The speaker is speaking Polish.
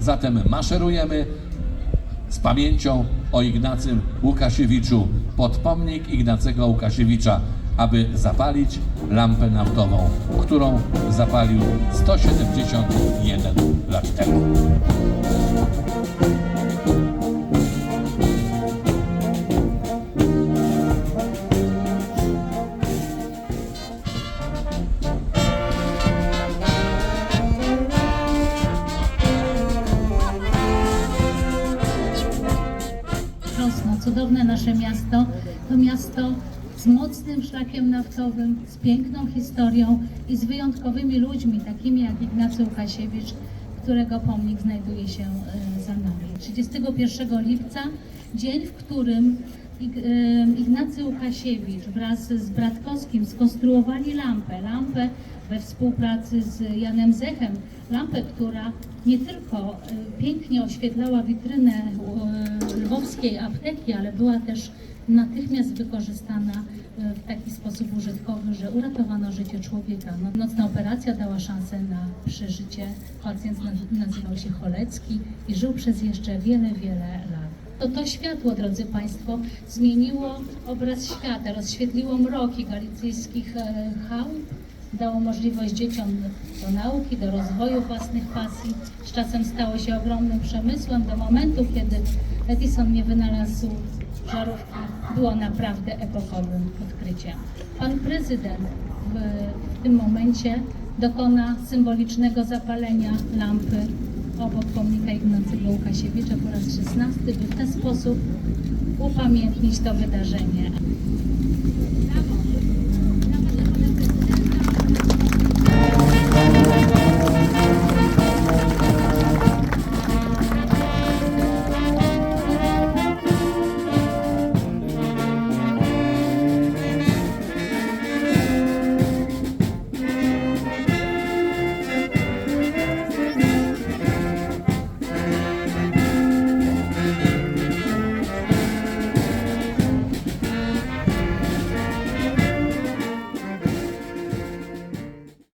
Zatem maszerujemy z pamięcią o Ignacym Łukasiewiczu pod pomnik Ignacego Łukasiewicza, aby zapalić lampę naftową, którą zapalił 171 cudowne nasze miasto, to miasto z mocnym szlakiem naftowym, z piękną historią i z wyjątkowymi ludźmi, takimi jak Ignacy Łukasiewicz, którego pomnik znajduje się e, za nami. 31 lipca, dzień, w którym e, Ignacy Łukasiewicz wraz z Bratkowskim skonstruowali lampę, lampę we współpracy z Janem Zechem, lampę, która nie tylko e, pięknie oświetlała witrynę e, lwowskiej apteki, ale była też natychmiast wykorzystana e, w taki sposób użytkowy, że uratowano życie człowieka. No, nocna operacja dała szansę na przeżycie. Pacjent naz- nazywał się Cholecki i żył przez jeszcze wiele, wiele lat. To to światło, drodzy Państwo, zmieniło obraz świata, rozświetliło mroki galicyjskich chałup, dało możliwość dzieciom do nauki, do rozwoju własnych pasji. Z czasem stało się ogromnym przemysłem do momentu, kiedy Edison nie wynalazł żarówki, było naprawdę epochowym odkryciem. Pan prezydent w, w tym momencie dokona symbolicznego zapalenia lampy obok pomnika Ignacego Łukasiewicza po raz 16, by w ten sposób upamiętnić to wydarzenie. Brawo!